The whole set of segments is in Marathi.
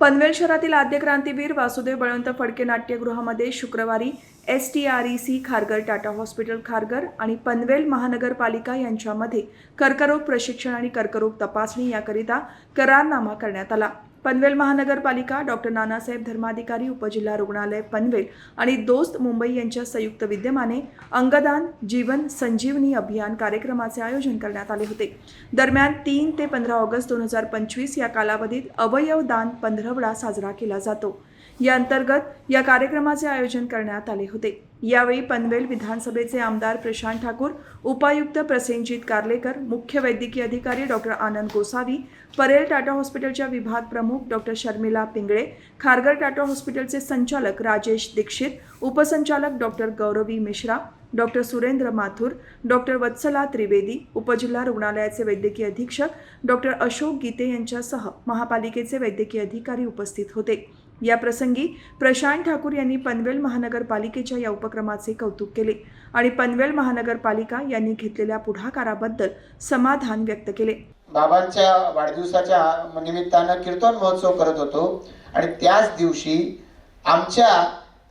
पनवेल शहरातील आद्य क्रांतीवीर वासुदेव बळवंत फडके नाट्यगृहामध्ये शुक्रवारी S T R E C Kharghar Tata hospital Kharghar आणि पनवेल महानगरपालिका यांच्यामध्ये कर्करोग प्रशिक्षण आणि कर्करोग तपासणी याकरिता करारनामा करण्यात आला. पनवेल महानगरपालिका डॉक्टर नानासाहेब धर्माधिकारी उपजिल्हा रुग्णालय पनवेल आणि दोस्त मुंबई यांच्या संयुक्त विद्यमाने अंगदान जीवन संजीवनी अभियान कार्यक्रमाचे आयोजन करण्यात आले होते. दरम्यान तीन ते पंधरा ऑगस्ट दोन हजार पंचवीस या कालावधीत अवयव दान पंधरवडा साजरा केला जातो. या अंतर्गत या कार्यक्रमाचे आयोजन करण्यात आले होते. यावेळी पनवेल विधानसभेचे आमदार प्रशांत ठाकूर उपायुक्त प्रसेनजित कार्लेकर मुख्य वैद्यकीय अधिकारी डॉक्टर आनंद गोसावी परेल टाटा हॉस्पिटलच्या विभाग प्रमुख डॉक्टर शर्मिला पिंगळे खारगर टाटा हॉस्पिटलचे संचालक राजेश दीक्षित उपसंचालक doctor Gauravi Mishra doctor Surendra Mathur doctor Vatsala Trivedi उपजिल्हा रुग्णालयाचे वैद्यकीय अधीक्षक डॉक्टर अशोक गीते यांच्यासह महापालिकेचे वैद्यकीय अधिकारी उपस्थित होते. या प्रसंगी प्रशांत ठाकूर यांनी पनवेल महानगरपालिकेच्या या उपक्रमाचे कौतुक केले आणि पनवेल महानगरपालिका यांनी घेतलेल्या पुढाकाराबद्दल समाधान व्यक्त केले. बाबांच्या वाढदिवसाच्या निमित्तानं कीर्तन महोत्सव करत होतो आणि त्याच दिवशी आमच्या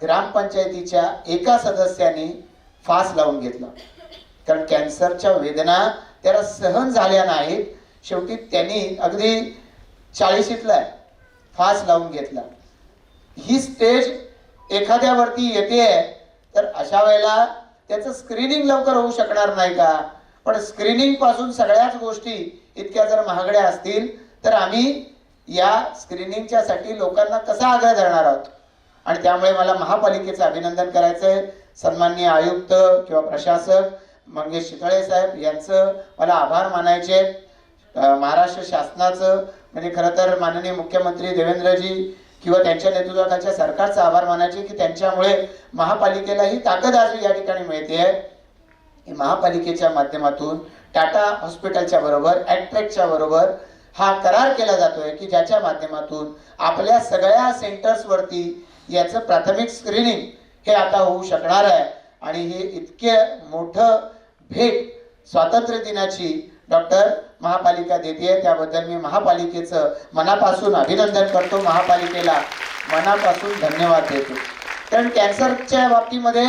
ग्रामपंचायतीच्या एका सदस्याने फास लावून घेतला. कारण कॅन्सरच्या वेदना त्याला सहन झाल्या नाहीत. शेवटी त्यांनी अगदी चाळीशीतला आहे, फास लावून घेतला. ही स्टेज एखाद्यावरती येते तर अशा वेळेला त्याचं स्क्रीनिंग लवकर होऊ शकणार नाही का? पण स्क्रीनिंगपासून सगळ्याच गोष्टी इतक्या जर महागड्या असतील तर आम्ही या स्क्रीनिंगच्या साठी लोकांना कसा आग्रह धरणार आहोत? आणि त्यामुळे मला महापालिकेचं अभिनंदन करायचं आहे सन्माननीय आयुक्त किंवा प्रशासक मंगेश शितळे साहेब यांचं मला आभार मानायचे. महाराष्ट्र शासनाचं म्हणजे खरं तर माननीय मुख्यमंत्री देवेंद्रजी किंवा त्यांच्या नेतृत्वाखालच्या सरकारचा आभार मानायचे की त्यांच्यामुळे महापालिकेला ही ताकद आज या ठिकाणी मिळते. आहे महापालिकेच्या माध्यमातून टाटा हॉस्पिटलच्या बरोबर ॲक्ट्रेकच्या बरोबर हा करार केला जातोय की ज्याच्या माध्यमातून आपल्या सगळ्या सेंटर्सवरती याचं प्राथमिक स्क्रीनिंग हे आता होऊ शकणार आहे. आणि हे इतके मोठं भेट स्वातंत्र्य दिनाची डॉक्टर महापालिका देते. त्याबद्दल मी महापालिकेचं मनापासून अभिनंदन करतो. महापालिकेला मनापासून धन्यवाद देतो. कारण कॅन्सरच्या बाबतीमध्ये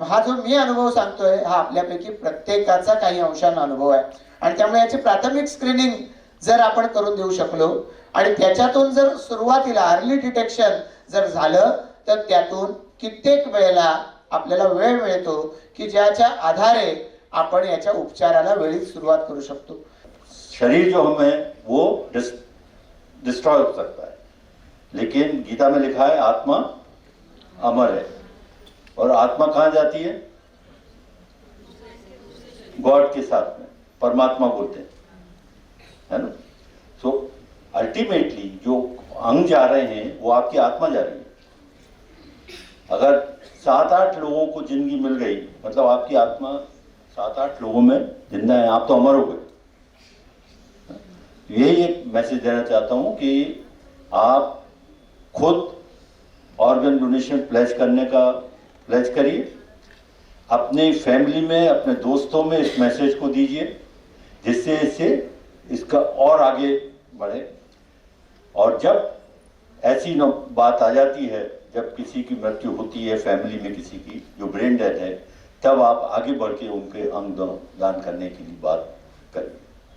हा जो मी अनुभव सांगतोय हा आपल्यापैकी प्रत्येकाचा काही अंशानं अनुभव आहे. आणि त्यामुळे याची प्राथमिक स्क्रीनिंग जर आपण करून देऊ शकलो आणि त्याच्यातून जर सुरुवातीला अर्ली डिटेक्शन जर झालं तर त्यातून कित्येक वेळेला आपल्याला वेळ मिळतो की ज्याच्या आधारे आपण याच्या उपचाराला वेळीच सुरुवात करू शकतो. शरीर जो हम है, वो डिस्ट्रॉय हो सकता है। लेकिन गीता में लिखा है, आत्मा अमर है। और आत्मा कहाँ जाती है? गॉड के साथ में, परमात्मा बोलते हैं। है ना? सो अल्टीमेटली जो अंग जा रहे हैं, वो आपकी आत्मा जा रही है। अगर सात आठ लोगों को ज़िंदगी मिल गई मतलब आपकी आत्मा सात आठ लोगों में ज़िंदा है, आप तो अमर हो गए। यही एक मैसेज देना चाहता हूँ कि आप खुद ऑर्गन डोनेशन प्लेज करने का प्लेज करिए। अपनी फैमिली में, अपने दोस्तों में इस मैसेज को दीजिए, जिससे इससे इसका और आगे बढ़े। और जब ऐसी बात आ जाती है, जब किसी की मृत्यु होती है फैमिली में किसी की, जो ब्रेन डेथ है, तब आप आगे बढ़ के उनके अंग दान करने की बात करें